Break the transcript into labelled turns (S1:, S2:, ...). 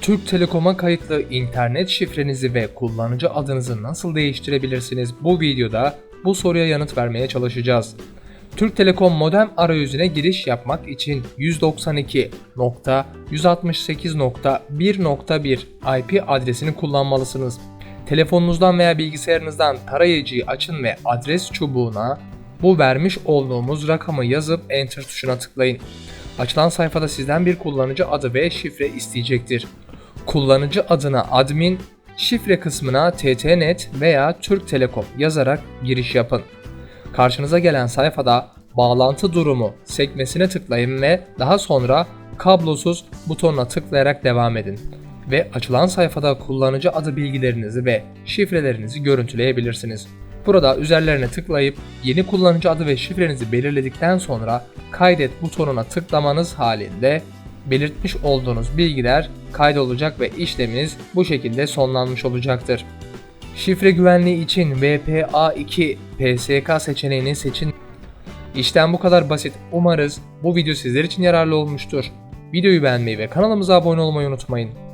S1: Türk Telekom'a kayıtlı internet şifrenizi ve kullanıcı adınızı nasıl değiştirebilirsiniz? Bu videoda bu soruya yanıt vermeye çalışacağız. Türk Telekom modem arayüzüne giriş yapmak için 192.168.1.1 IP adresini kullanmalısınız. Telefonunuzdan veya bilgisayarınızdan tarayıcıyı açın ve adres çubuğuna bu vermiş olduğumuz rakamı yazıp Enter tuşuna tıklayın. Açılan sayfada sizden bir kullanıcı adı ve şifre isteyecektir. Kullanıcı adına admin, şifre kısmına ttnet veya Türk Telekom yazarak giriş yapın. Karşınıza gelen sayfada bağlantı durumu sekmesine tıklayın ve daha sonra kablosuz butonuna tıklayarak devam edin. Ve açılan sayfada kullanıcı adı bilgilerinizi ve şifrelerinizi görüntüleyebilirsiniz. Burada üzerlerine tıklayıp yeni kullanıcı adı ve şifrenizi belirledikten sonra kaydet butonuna tıklamanız halinde belirtmiş olduğunuz bilgiler kaydolacak ve işleminiz bu şekilde sonlanmış olacaktır. Şifre güvenliği için VPA2 PSK seçeneğini seçin. İşlem bu kadar basit. Umarız bu video sizler için yararlı olmuştur. Videoyu beğenmeyi ve kanalımıza abone olmayı unutmayın.